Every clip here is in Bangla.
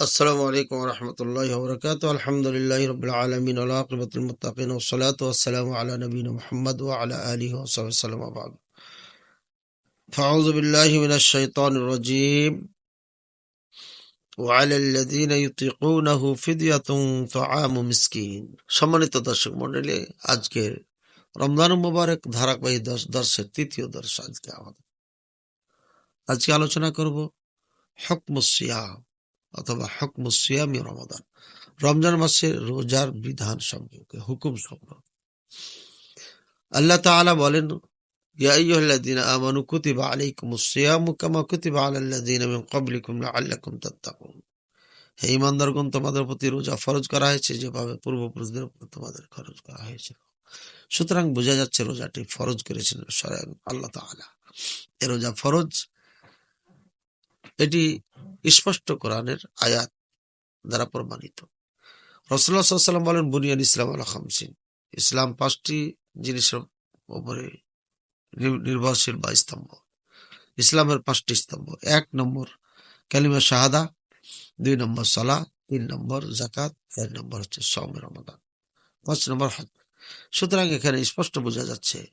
السلام عليكم ورحمة الله وبركاته الحمد لله رب العالمين والعاقبة المتقين والصلاة والسلام على نبينا محمد وعلى آله وصحبه وسلم وبعد فأعوذ بالله من الشيطان الرجيم وعلى الذين يطيقونه فدية طعام مسكين সম্মানিত দর্শক মণ্ডলী আজকের রমজান মুবারক ধারাবাহিক দশ দর্শের তৃতীয় দর্শ আজকে আমাদের আজকে আলোচনা করব হকমুসিয়াম অথবা হকম সিয়ামি রমাদান। রমজান মাসে রোজার বিধান সম্পর্কে হুকুম সম্পর্কে আল্লাহ তাআলা বলেন, ইয়া আইয়ুহাল্লাযীনা আমানু কুতিবা আলাইকুমুস কামা কুতিবা আলাল্লাযীনা মিন ক্বাবলিকুম লাআল্লাকুম তাত্তাকুন। হে ইমানদারগণ তোমাদের প্রতি রোজা ফরজ করা হয়েছে, যেভাবে পূর্বপুরুষদের তোমাদের করা হয়েছিল। সুতরাং বোঝা যাচ্ছে রোজাটি ফরজ করেছেন আল্লাহ তাআলা। এ রোজা ফরজ, এটি স্পষ্ট কোরআনের আয়াত দ্বারা প্রমাণিত। রসুল্লাহ সাল্লাম বলেন বুনিয়ান ইসলাম আল খামসিন। ইসলাম পাঁচটি জিনিসের উপরে নির- নির্ভরশীল বা স্তম্ভ। ইসলামের পাঁচটি স্তম্ভ। এক নম্বর কালিমা শাহাদা, দুই নম্বর সালা তিন নম্বর জাকাত চার নম্বর হচ্ছে সৌম রমাদান পাঁচ নম্বর হজ। সুতরাং এখানে স্পষ্ট বোঝা যাচ্ছে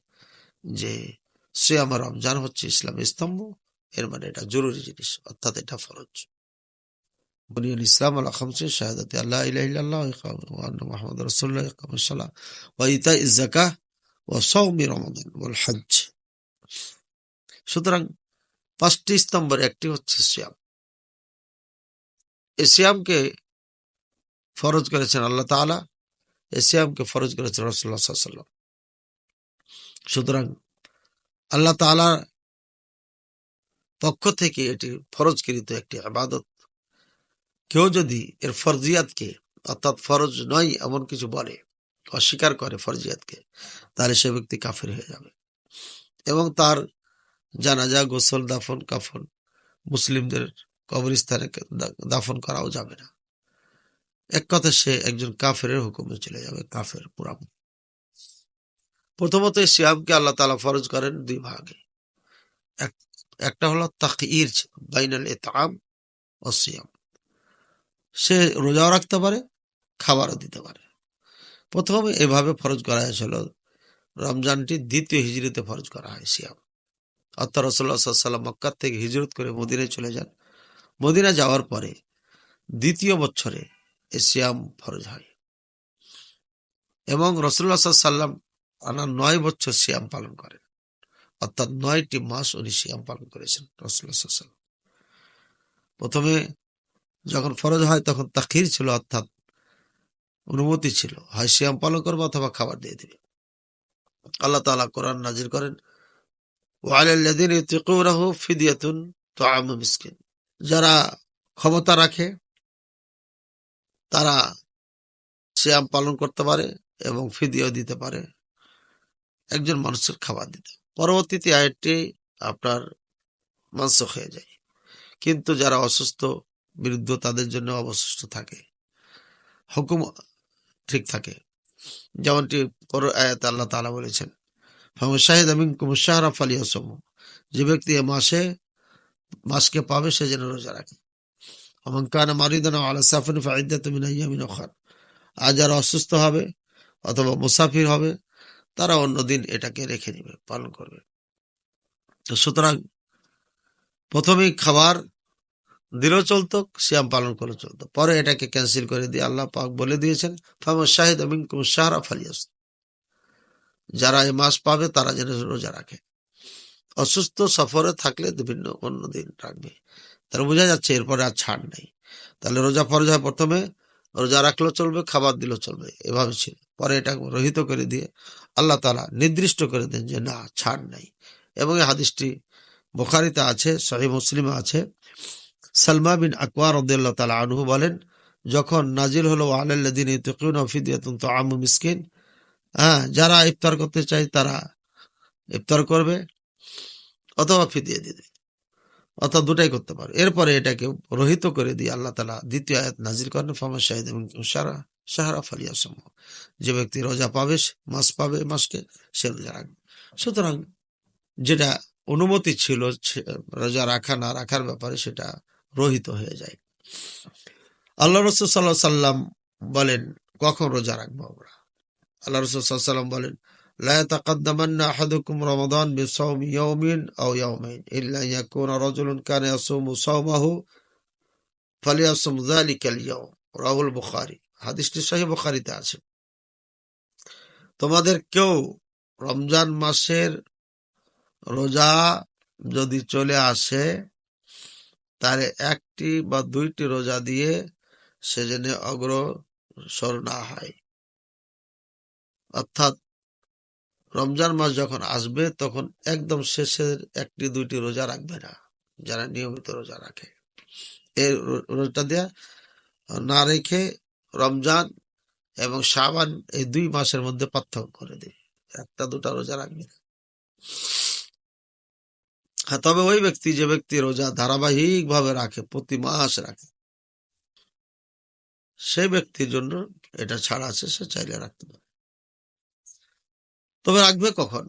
যে সিয়াম রমজান হচ্ছে ইসলামের স্তম্ভ এর মানে এটা জরুরি জিনিস, অর্থাৎ এটা ফরজ। বুনিয়াল ইসলাম আল খামসে শাহাদাতে আল্লাহ ইলাহা ইল্লাল্লাহ, ওয়া ইকাম ওয়া আন্না মুহাম্মাদুর রাসূলুল্লাহ, ওয়া ইকামুস সালাহ ওয়া ইতাইজ যাকাহ ওয়া সাওমি রমাদান, ওয়াল হজ সুতরাং পাঁচটি স্তম্ভের একটি হচ্ছে সিয়াম। এই সিয়ামকে ফরজ করেছেন আল্লাহ তাআলা, এই ফরজ করেছেন আলাইহি ওয়াসাল্লাম। সুতরাং আল্লাহ তাআলা পক্ষ থেকে এটি ফরজকৃত একটি আবাদত। কেউ যদি এর ফরজিয়াতকে, অর্থাৎ ফরজ নয় এমন কিছু বলে, অস্বীকার করে ফরজিয়াতকে, তাহলে সে ব্যক্তি কাফের হয়ে যাবে। এবং তার জানাজা, গোসল, দাফন, কাফন মুসলিমদের কবরস্থানে দাফন করাও যাবে না। এক কথা সে একজন কাফের হুকুমে চলে যাবে, কাফের পুরা প্রথমত সিয়ামকে আল্লাহ তালা ফরজ করেন দুই ভাগে। এক- একটা হলো তাকির বাইনাল ইতআম ও সিয়াম। সে রোজাও রাখতে পারে, খাবারও দিতে পারে। প্রথমে এভাবে ফরজ করা হয়েছিল, রমজানটি দ্বিতীয় হিজরিতে ফরজ করা হয় সিয়াম। অর্থাৎ রসল্লাহ সাল্লাম মক্কার থেকে হিজরত করে মদিনায় চলে যান। মদিনা যাওয়ার পরে দ্বিতীয় বছরে এ সিয়াম ফরজ হয়। এবং রসুল্লাহ সাল্লাম আনা নয় বছর সিয়াম পালন করেন। অর্থাৎ নয়টি মাস উনি সিয়াম পালন করেছেন রসুল প্রথমে যখন ফরজ হয় তখন তাখির ছিল, অর্থাৎ অনুমতি ছিল, হয় সিয়াম পালন করব অথবা খাবার দিয়ে দিবে। আল্লাহ তালা কোরআন নাজির করেন যারা ক্ষমতা রাখে, তারা সিয়াম পালন করতে পারে এবং ফিদিয়াও দিতে পারে। একজন মানুষের খাবার দিতে। পরবর্তীতে আয়াতটি আপনার মাংসক হয়ে যায়। কিন্তু যারা অসুস্থ, বিরুদ্ধ তাদের জন্য অবশিষ্ট থাকে। হুকুম ঠিক থাকে। যেমনটি পর আয়াত আল্লাহ তাআলা বলেছেন শাহিদা মিনকুম শাহরা ফালিয়াসুমু যে ব্যক্তি এ মাসে, মাসকে পাবে সে যেন রোজা রাখে। ওমান কানা মারিদান আলা সাফারিন ফাইদ্দাতুম মিন আইয়ামিন উখরা। আর যারা অসুস্থ হবে অথবা মুসাফির হবে তারা অন্যদিন এটাকে রেখে নেবে পালন করবে। তো সুতরাং প্রথমেই খাবার দিলেও চলতো, সিয়াম পালন করে চলতো। পরে এটাকে ক্যান্সেল করে দিয়ে আল্লাহ পাক বলে দিয়েছেন ফামান শাহিদা মিনকুম শাহরা ফালিয়াস যারা এই মাস পাবে তারা যেন রোজা রাখে। অসুস্থ সফরে থাকলে বিভিন্ন অন্য দিন রাখবে। তাহলে বোঝা যাচ্ছে এরপরে আর ছাড় নেই। তাহলে রোজা ফরজ হয় প্রথমে রোজা রাখলেও চলবে, খাবার দিলেও চলবে। এভাবে ছিল। পরে এটা রহিত করে দিয়ে আল্লাহ তালা নির্দিষ্ট করে দেন যে, না, ছাড় নাই। এবং এই হাদিসটি বোখারিতে আছে সহি মুসলিমে আছে। সালমা বিন আকবর রদিয়াল্লাহ তালা আনহু বলেন, যখন নাজিল হলো আলাল্লাদিন ইউতিকুন ফিদিয়াতুন তাআমু মিসকিন হ্যাঁ যারা ইফতার করতে চায় তারা ইফতার করবে অথবা ফিদিয়ে দিবে। অর্থাৎ দুটাই করতে পারে। এরপরে এটাকে রহিত করে দিয়ে আল্লাহ তালা দ্বিতীয় আয়াত নাজির করেন, ফামা শাহিদ এবং সারা সাহারা ফালিয়াসম যে ব্যক্তি রোজা পাবে মাস পাবে, মাসকে সে রোজা রাখবে। সুতরাং যেটা অনুমতি ছিল রোজা রাখা, না রাখার ব্যাপারে সেটা রহিত হয়ে যায়। আল্লাহ রসুল সাল্লাহ সাল্লাম বলেন, কখন রোজা রাখব আমরা? আল্লাহ রসুল সাল্লাম বলেন لا يتقدمن أحدكم رمضان بصوم يوم أو يومين إلا أن يكون رجل كان يصوم صومه فليصم ذلك اليوم رواه البخاري হাদিসটি সহি বুখারীতে আছে তোমাদের কেউ রমজান মাসের রোজা যদি চলে আসে তার একটি বা দুইটি রোজা দিয়ে সেজন্য অগ্রসর না হয় অর্থাৎ রমজান মাস যখন আসবে, তখন একদম শেষের একটি, দুইটি রোজা রাখবে না। যারা নিয়মিত রোজা রাখে। এই রোজা দেয়া, না রেখে রমজান এবং সাবান এই দুই মাসের মধ্যে পার্থক্য করে দেবে একটা, দুটা রোজা রাখবে না। হ্যাঁ তবে ওই ব্যক্তি, যে ব্যক্তি রোজা ধারাবাহিক ভাবে রাখে, প্রতি মাস রাখে, সেই ব্যক্তির জন্য এটা ছাড়া আছে, সে চাইলে রাখতে পারে। তবে রাখবে কখন?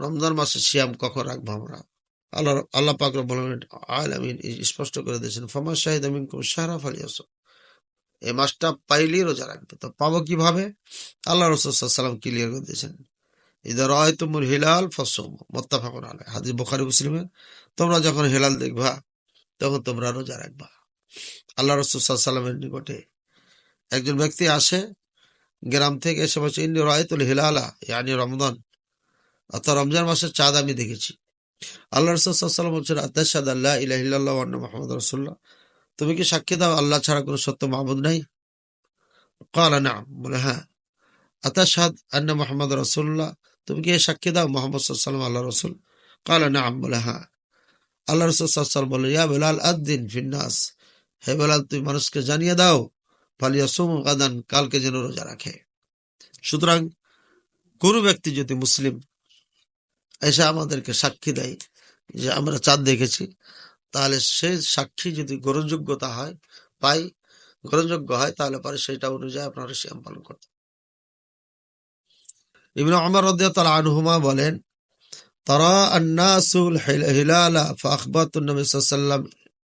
রমজান মাসে শিয়াম কখন রাখব আমরা? আল্লাহ আল্লাহ পাক বলেন আমিন স্পষ্ট করে দিয়েছেন, ফমা শাহিদ আমিন সারা ফালিয়াস এই মাসটা পাইলেই রোজা রাখবে। তো পাবো কীভাবে? আল্লাহ রসুলাম ক্লিয়ার করে দিয়েছেন ইদার তুমুর হিলাল ফসম মোত্তাফাকুন আলে হাদিস বোখারি মুসলিমে তোমরা যখন হেলাল দেখবা, তখন তোমরা রোজা রাখবা। আল্লাহ রসুলামের নিকটে একজন ব্যক্তি আসে গ্রাম থেকে এসে বলছে ইন্দি রায়তুল হিলালা ইয়ানি রমদান অর্থাৎ রমজান মাসের চাঁদ আমি দেখেছি। আল্লাহ রসুলাম বলছেন আত্মাদ আল্লাহ ইলাহিল্লাহ মোহাম্মদ রসুল্লাহ তুমি কি সাক্ষী দাও, আল্লাহ ছাড়া কোনো সত্য মাহবুদ নাই? কালা না বলে হ্যাঁ। আতাসাদ আন্না মোহাম্মদ রসুল্লাহ তুমি কি সাক্ষী দাও, মোহাম্মদ সাল্লাম আল্লাহ রসুল? কালা না বলে হ্যাঁ। আল্লাহ রসুল সাল্লাম বলে ইয়া বেলাল আদিন ফিন্নাস হে বেলাল, তুমি মানুষকে জানিয়ে দাও কালকে যেন রোজা রাখে। সুতরাং কোন ব্যক্তি যদি মুসলিম, এসে আমাদেরকে সাক্ষী দেয় যে আমরা চাঁদ দেখেছি, তাহলে সে সাক্ষী যদি গ্রহণযোগ্যতা হয় পাই গ্রহণযোগ্য হয়, তাহলে পরে সেটা অনুযায়ী আপনারা শ্যাম পালন করতে ইবনে আমার তালা আনহুমা বলেন, তারা আন্নাসুল হিলালা, ফাখবাতুন নবী সাল্লাল্লাহু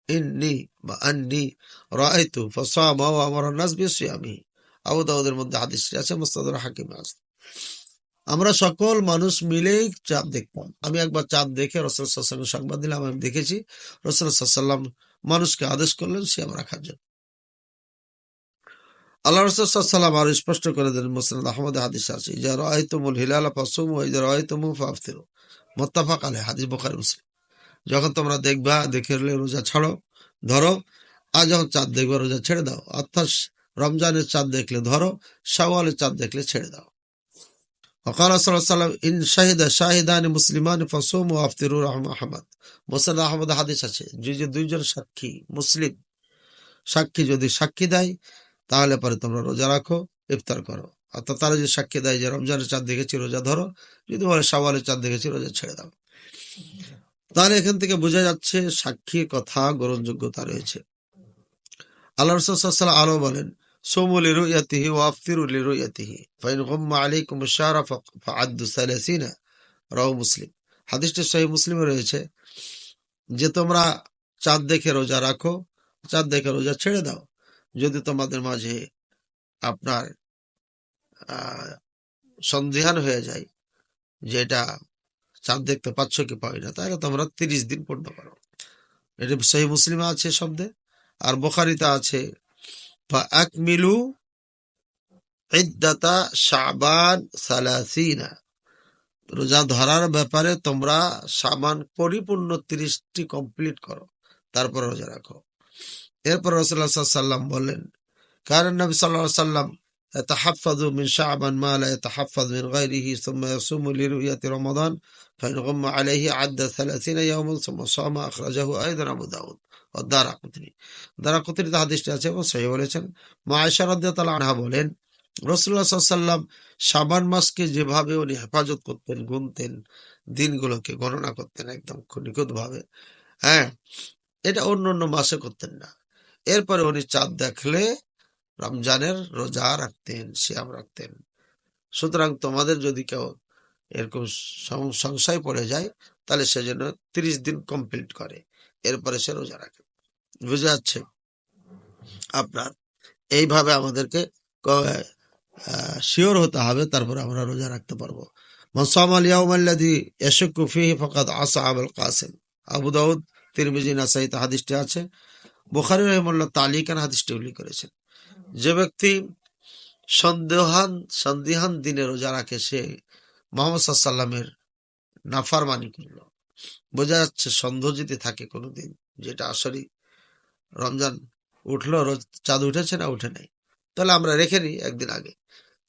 ইন্নি বা আন্নি রাআইতু ফাসামা আমারা আবু দাউদের মধ্যে হাদিস আছে, মুস্তাদুর হাকিম আছে। আমরা সকল মানুষ মিলেই চাঁদ দেখতাম আমি একবার চাঁদ দেখে রসুল সাল্লাম সংবাদ দিলাম, আমি দেখেছি রসুল সাল্লাম মানুষকে আদেশ করলেন সিয়াম রাখার জন্য। আল্লাহ রসুলাম আরও স্পষ্ট করে দেন মুসলিম আহমদ হাদিস আছে, ইজা রায়তুমুল হিলাল ফাসুম ইজা রায়তুমু ফাফতিরু মোত্তাফাক আলে হাদিস বোখারি, মুসলিম। যখন তোমরা দেখবা দেখে রোজা ছাড়ো ধরো আর যখন চাঁদ দেখবে রোজা ছেড়ে দাও অর্থাৎ রমজানের চাঁদ দেখলে ধরো শাওয়ালের চাঁদ দেখলে ছেড়ে দাও وقال صلى الله عليه وسلم إن شهد شاهدان مسلمان فصوموا وافطروا رحمه আহমদ মোসাদ আহমদ হাদিস আছে যে দুইজন সাক্ষী মুসলিম সাক্ষী যদি সাক্ষী দেয় তাহলে পরে তোমরা রোজা রাখো ইফতার করো অর্থাৎ তারা যদি সাক্ষী দেয় যে রমজানের চাঁদ দেখেছি রোজা ধরো যদি বলে সাওয়ালের চাঁদ দেখেছি রোজা ছেড়ে দাও তার এখান থেকে বোঝা যাচ্ছে সাক্ষী, কথা, গ্রহণযোগ্যতা রয়েছে। আল্লাহ আরও বলেন রুয়াতিহি ও আফতিরুল রুয়াতিহি ফাইন হুম্মা রাও মুসলিম। হাদিসটি সহি মুসলিমে রয়েছে, যে তোমরা চাঁদ দেখে রোজা রাখো, চাঁদ দেখে রোজা ছেড়ে দাও। যদি তোমাদের মাঝে আপনার সন্দেহান হয়ে যায় যে এটা চাঁদ দেখতে পাচ্ছ কি পাই না তাহলে তোমরা তিরিশ দিন পূর্ণ করো এটা সহি মুসলিমে আছে শব্দে আর বোখারিতে আছে فأكملوا عدة শাবান সালাসিনা রোজা ধরার ব্যাপারে তোমরা সাবান পরিপূর্ণ তিরিশটি কমপ্লিট করো তারপর রোজা রাখো এরপর রসুল্লাহ সাল্লাম বললেন কারণ নবী সাল্লাহ সাল্লাম يتحفظ من شعبا ما لا يتحفظ من غيره ثم يصوم لرؤية رمضان فإن غم عليه عد ثلاثين يوما ثم صام أخرجه أيضا أبو داود দ্বারা কুতরি দ্বারা কুতরিতে হাদিসটি আছে এবং সহি বলেছেন মা আয়সা রাদিয়াল্লাহু আনহা বলেন রসুল্লাহ সাল্লাম সাবান মাসকে যেভাবে উনি হেফাজত করতেন গুনতেন দিনগুলোকে গণনা করতেন একদম নিখুঁত ভাবে হ্যাঁ এটা অন্য অন্য মাসে করতেন না এরপরে উনি চাঁদ দেখলে রমজানের রোজা রাখতেন শ্যাম রাখতেন সুতরাং তোমাদের যদি কেউ এরকম সংশয় পড়ে যায়, তাহলে সেজন্য তিরিশ দিন কমপ্লিট করে। এরপরে সে রোজা রাখে। বুঝে যাচ্ছে? আপনার এইভাবে আমাদেরকে শিওর হতে হবে, তারপরে আমরা রোজা রাখতে পারব। মসাম আলিয়াউমাল্লাদি ইয়াশুকু ফিহি ফাকাদ আসা আবুল কাসিম। আবু দাউদ, তিরমিজি নাসাইত হাদিসটি আছে। বুখারি রহমুল্লাহ তালিকান হাদিসটি উল্লেখ করেছেন। যে ব্যক্তি সন্দেহান সন্দেহান দিনে রোজা রাখে, সে মোহাম্মদ সাল্লামের নাফারমানি করল। বোঝা যাচ্ছে সন্দেহ যদি থাকে কোনোদিন যেটা আসলে রমজান উঠল, রোজ চাঁদ উঠেছে না, উঠে নাই। তাহলে আমরা রেখে নিই একদিন আগে।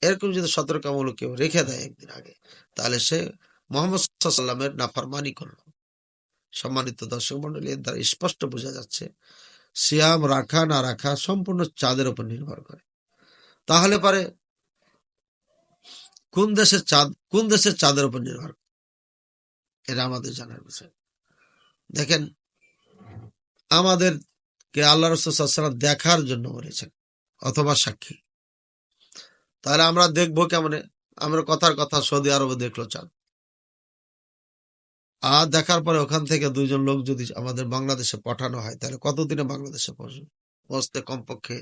এরকম যদি সতর্কমূলক কেউ রেখে দেয় একদিন আগে, তাহলে সে মোহাম্মদ সাল্লামের নাফারমানি করল। সম্মানিত দর্শক মন্ডলী দ্বারা স্পষ্ট বোঝা যাচ্ছে, সিয়াম রাখা না রাখা সম্পূর্ণ চাঁদের উপর নির্ভর করে। তাহলে পারে কোন দেশের চাঁদ, কোন দেশের চাঁদের উপর নির্ভর এটা আমাদের জানার বিষয়। দেখেন আমাদের কে আল্লাহ রসুলাম দেখার জন্য বলেছেন, অথবা সাক্ষী। তাহলে আমরা দেখব কেমনে, আমরা কথার কথা সৌদি আরবে দেখল চাঁদ। আর দেখার পরে ওখান থেকে দুইজন লোক যদি আমাদের বাংলাদেশে পাঠানো হয়, তাহলে কতদিনে বাংলাদেশে পৌঁছবে? পৌঁছতে কমপক্ষে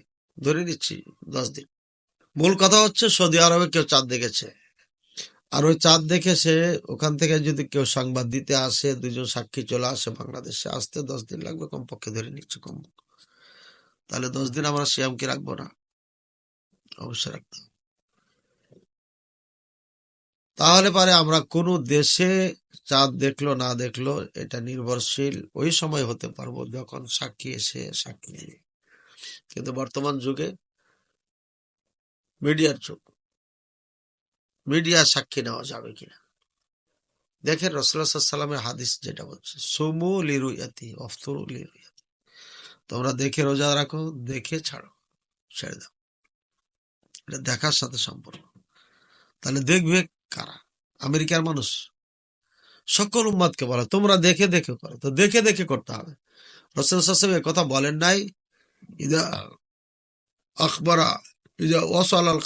ধরে নিচ্ছি দশ দিন। মূল কথা হচ্ছে সৌদি আরবে কেউ চাঁদ দেখেছে। আর ওই চাঁদ দেখে সে ওখান থেকে যদি কেউ সংবাদ দিতে আসে, দুজন সাক্ষী চলে আসে বাংলাদেশে, আসতে দশ দিন লাগবে কমপক্ষে ধরে নিচ্ছে কম। তাহলে দশ দিন আমরা শিয়ামকে রাখব না। অবশ্যই রাখতে তাহলে পারে আমরা কোন দেশে চাঁদ দেখল, না দেখল, এটা নির্ভরশীল। ওই সময় হতে পারব যখন সাক্ষী এসে সাক্ষী কিন্তু বর্তমান যুগে মিডিয়ার যুগ। মিডিয়া সাক্ষী নেওয়া যাবে কিনা? দেখেন রসুল্লাহামের হাদিস যেটা বলছে, সুমু লিরুয়াতি অফতরু লিরুয়াতি তোমরা দেখে রোজা রাখো, দেখে ছাড়ো, ছেড়ে দাও। এটা দেখার সাথে সম্পর্ক। তাহলে দেখবে কারা? আমেরিকার মানুষ। সকল উম্মাদকে বলে, তোমরা দেখে দেখে করো। তো দেখে দেখে করতে হবে। রসুল সাসেম কথা বলেন নাই। ইদা আখবরা, ইদা ওয়াসাল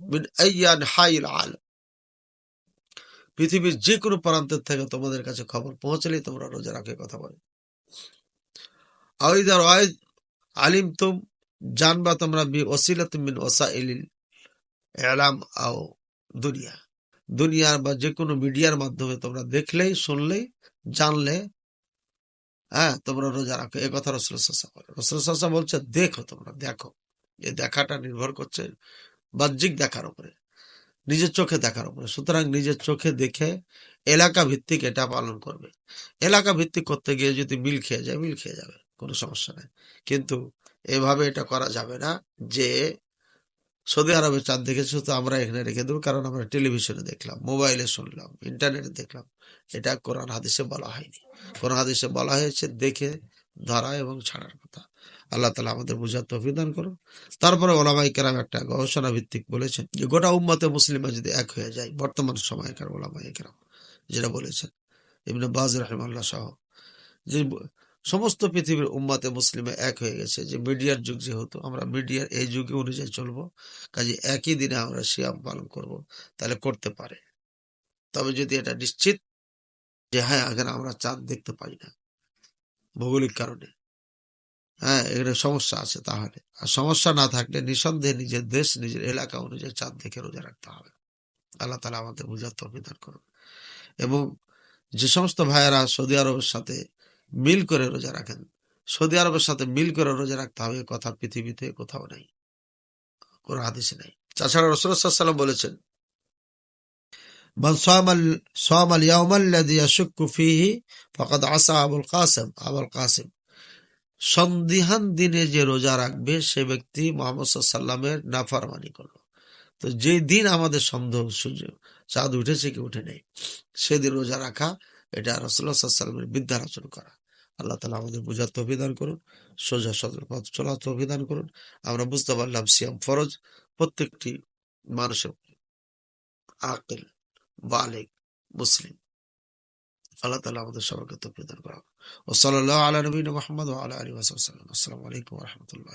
আল পৃথিবীর যে কোনো প্রান্তের থেকে তোমাদের কাছে খবর পৌঁছলেই তোমরা রোজা রাখে কথা বলে। আইদার আলিম তুম জানবা তোমরা বি ওসিলা মিন ওসা ইলিল এলাম আও দুনিয়া। দুনিয়ার বা যে কোনো মিডিয়ার মাধ্যমে তোমরা দেখলেই, শুনলেই, জানলে হ্যাঁ তোমরা রোজা রাখো। এ কথা রসুল রসুল বলছে দেখো তোমরা, দেখো। এই দেখাটা নির্ভর করছে বাহ্যিক দেখার উপরে, নিজের চোখে দেখার উপরে। সুতরাং নিজের চোখে দেখে এলাকা ভিত্তিক এটা পালন করবে। এলাকা ভিত্তিক করতে গিয়ে যদি মিল খেয়ে যায়, মিল খেয়ে যাবে, কোনো সমস্যা নেই। কিন্তু এভাবে এটা করা যাবে না যে সৌদি আরবে চাঁদ দেখেছি তো আমরা এখানে রেখে দেবো, কারণ আমরা টেলিভিশনে দেখলাম, মোবাইলে শুনলাম, ইন্টারনেটে দেখলাম। এটা কোরআন হাদিসে বলা হয়নি। কোরআন হাদিসে বলা হয়েছে, দেখে, ধরা এবং ছাড়ার কথা। আল্লাহ তালা আমাদের বুঝার তফিদান করুন। তারপরে ওলামাই কেরাম একটা গবেষণা ভিত্তিক বলেছেন যে, গোটা উম্মতে মুসলিমা যদি এক হয়ে যায়, বর্তমান সময়কার ওলামাই কেরাম যেটা বলেছেন, ইবনে বাজ রহমাল্লাহ সহ, যে সমস্ত পৃথিবীর উম্মাতে মুসলিমে এক হয়ে গেছে, যে মিডিয়ার যুগ যেহেতু, আমরা মিডিয়ার এই যুগে অনুযায়ী চলবো, কাজে একই দিনে আমরা শিয়াম পালন করব, তাহলে করতে পারে। তবে যদি এটা নিশ্চিত যে হ্যাঁ এখানে আমরা চাঁদ দেখতে পাই না, ভৌগোলিক কারণে হ্যাঁ এখানে সমস্যা আছে তাহলে। আর সমস্যা না থাকলে নিঃসন্দেহে নিজের দেশ, নিজের এলাকা অনুযায়ী চাঁদ দেখে রোজা রাখতে হবে। আল্লাহ তালা আমাদের বুঝার তর্বিধান করুন। এবং যে সমস্ত ভাইয়েরা সৌদি আরবের সাথে মিল করে রোজা রাখেন, সৌদি আরবের সাথে মিল করে রোজা রাখতে হবে কথা পৃথিবীতে কোথাও নেই, কোনো হাদিসে নেই। তাছাড়া রসুলাম বলেছেন আবুল কাসেম। আবুল কাসেম সন্দিহান দিনে যে রোজা রাখবে, সে ব্যক্তি মোহাম্মদ সাল্লামের নাফারমানি করল। তো যে দিন আমাদের সন্দেহ সূর্য চাঁদ উঠেছে কি উঠে নেই, সেদিন রোজা রাখা, এটা রসুল্লাহ সাল্লামের বিদ্যার আচরণ করা। আল্লাহ তালা আমাদের বোঝার তভিদান করুন, সোজা সদর পথ চলার তভিদান করুন। আমরা বুঝতে পারলাম সিয়াম ফরজ, প্রত্যেকটি মানুষের আকেল, বালেক, মুসলিম। আল্লাহ তালা আমাদের সবাইকে তভিদান করা ও সাল্লাহ আলা নবীন মোহাম্মদ আলা আলী ওসালাম আসসালামু আলাইকুম রহমতুল্লাহ